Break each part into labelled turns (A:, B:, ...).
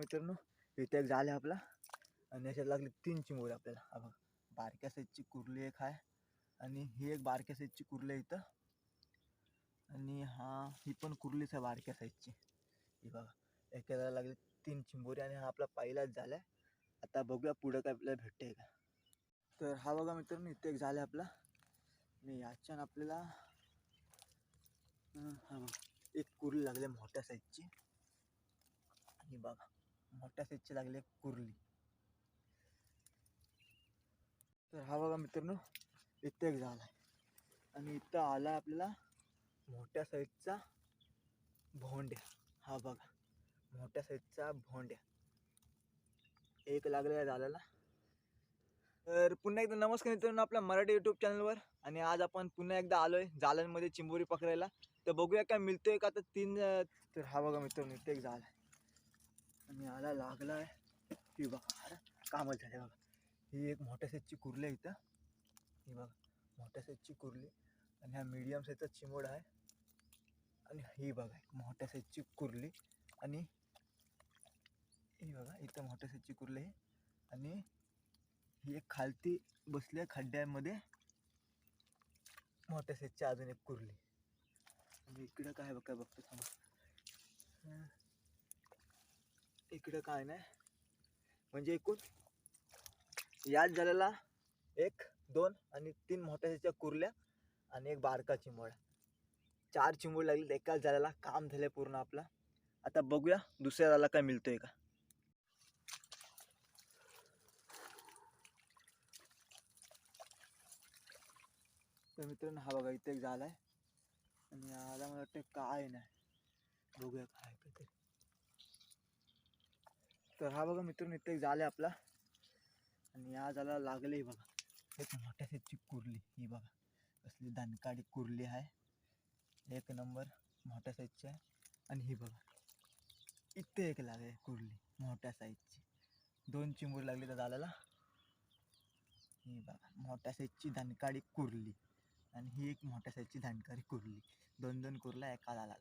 A: मित्रांनो. इथे एक झाले आपला. आणि याच्यात लागले तीन चिंबोरे आपल्याला. हा बघा. बारक्या साईजची कुर्ली एक आहे आणि ही एक बारक्या साईजची कुर्ली आहे इथं. आणि हा ही पण कुर्लीच आहे बारक्या साईजची ही बघा. एकाला लागले तीन चिंबोरी आणि हा आपला पहिलाच झाला आहे आता बघूया पुढं काय आपल्याला भेटते का. तर हा बघा मित्रांनो इथे एक झाला आपला. आणि याच्यानं आपल्याला हा बघा. एक कुर्ली लागली आहे मोठ्या साईजची आणि बघा. मोठ्या साईजची लागली आहे कुर्ली. तर हा बघा मित्रांनो इथं एक झाला आहे. आणि इथं आला आपल्याला मोठ्या साईजचा भोंड्या. हा बघा मोठ्या साईजचा भोंड्या. एक लागलेला झालेला तर पुन्हा एकदा नमस्कार मित्रांनो आपल्या मराठी यूट्यूब चॅनलवर आणि आज आपण पुन्हा एकदा आलोय जालनमध्ये चिंबोरी पकडायला. तर बघूया काय मिळतोय का? तर तीन तर हा बघा मित्रांनो इथे एक झाला आहे. आणि आला लागला आहे ही बघा अरे कामच झाले बघा. ही एक मोठ्या साईजची कुर्ली आहे इथं. ही बघा मोठ्या साईजची कुर्ली. आणि हा मीडियम साईजचा चिमोड आहे. आणि ही बघा एक मोठ्या साईजची कुर्ली. आणि ही बघा इथं मोठ्या साईजची कुर्ली आहे. आणि ही एक खालती बसली आहे खड्ड्यामध्ये. मोठ्या साईजची अजून एक कुर्ली. आणि इकडं काय बघा बघतो थांबा इकडं काय नाही. म्हणजे एकूण याच झालेला एक दोन आणि तीन मोठ्याच्या कुरल्या कुर्ल्या आणि एक बारका चिंबोळा चार चिंबोळ लागले एकाच झालेला काम झालं पूर्ण आपला. आता बघूया दुसऱ्या झाला काय मिळतोय का. तर मित्रांनो हा बघा इथे एक झाला आहे आणि आला मला वाटतं काय नाही. बघूया काय तर हा बघा मित्रांनो इथे झाला आपला. आणि या झाला लागले बघा. एक मोठ्या साईजची कुर्ली ही बघा. कसली दणकाडी कुर्ली आहे. एक नंबर मोठ्या साईजची आहे. आणि ही बघा. इथे एक लागले कुर्ली मोठ्या साईजची. दोन चिंबूर लागली तर झालेला ही बघा मोठ्या साईजची दणकाडी कुर्ली. आणि ही एक मोठ्या साईजची दानकाडी कुर्ली. दोन दोन कुर्ला एका झाला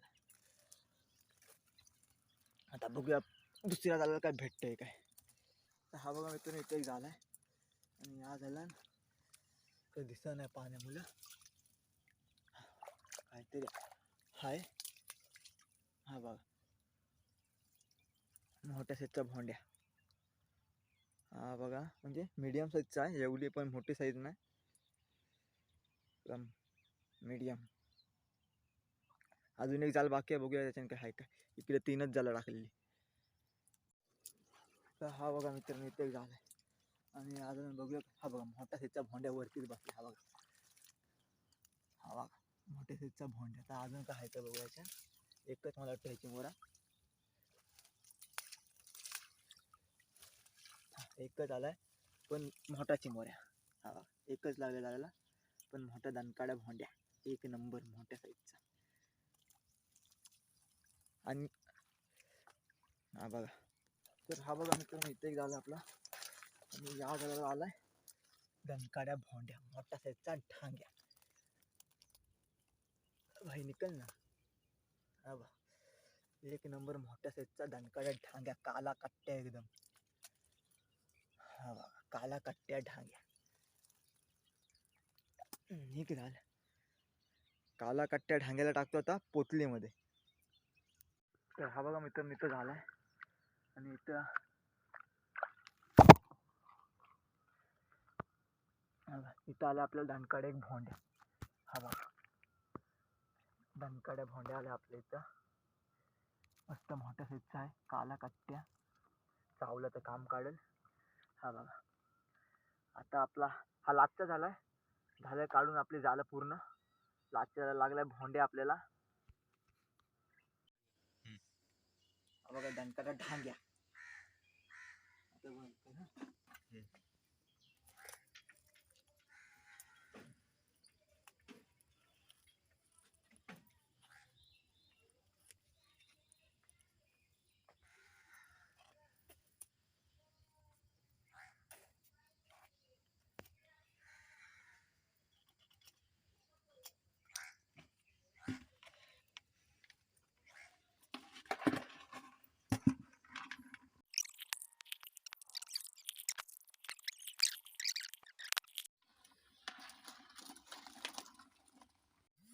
A: आता बघूया दुसऱ्या झाल्याला काय भेटतं आहे काय? तर हा बघा मित्र इथे एक झाला आहे. आणि या झाला काही दिसत नाही पाण्यामुळं. काहीतरी हाय. हा बघा. मोठ्या साईजचा भोंड्या. हा बघा म्हणजे मीडियम साईजचा आहे एवढी पण मोठी साईज नाही. मीडियम अजून एक जाल बाकी आहे बघूया त्याच्याने काय आहे का इकडे तीनच जालं टाकलेली. तर हा बघा मित्रांनो इथे एक झाला आहे आणि अजून बघूया हा बघा मोठ्या साईजचा भोंड्या वरतीच बसला हा बघा. हा बघा मोठ्या साईजचा भोंड्या. तर अजून काय तर का एकच मला वाटतं ह्याची मोरा. एकच आलाय पण मोठा चिमोऱ्या हा बघा, एकच लागल्या झालेला पण मोठ्या दणकाड्या भोंड्या. एक नंबर मोठ्या साईजचा आणि हा बघा. तर हा बघा मित्रांनो इथे एक झाला आपला. आणि या झाला आलाय. दणकाड्या भोंड्या मोठ्या साईजचा ढांग्या भाई निकल ना. हा बा एक नंबर मोठ्या साईजचा दणकाड्या ढांग्या काला कट्ट्या एकदम. हा बघा काला कट्ट्या ढांग्या निक झालं काला कट्ट्या ढांग्याला टाकतो आता पोतलीमध्ये. तर हा बघा मित्र मित्र झालाय. आणि इथं हा इथं आलं आपल्याला दणकाड्या एक भोंड्या. हा बघा. दणकाड्या भोंड्या आल्या आपल्या इथं. मस्त मोठ्या साईजचा आहे. काला कट्ट्या. चावलं तर काम काढेल. हा बघा. आता आपला हा लाचचा झालाय. झालाय काढून आपली झालं पूर्ण. लाचच्या लागलाय भोंडे आपल्याला. बघा दणकाड्या ढांग्या. आता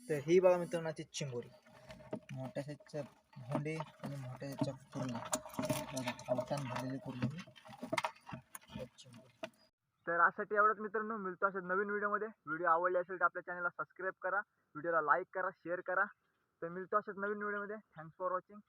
A: तर ही बघा मित्रांनो ती चिंबोरी मोठ्या साईजच्या भोंडे आणि मोठ्या साईजच्या कुर्ली अवसान भरलेली कुर्ली तर चिंबोरी तर आजसाठी एवढंच मित्रांनो मिळतो अशा नवीन व्हिडिओमध्ये. व्हिडिओ आवडले असेल तर आपल्या चॅनलला सबस्क्राईब करा. व्हिडिओला लाईक करा शेअर करा. तर मिळतो अशाच नवीन व्हिडिओमध्ये. Thanks for watching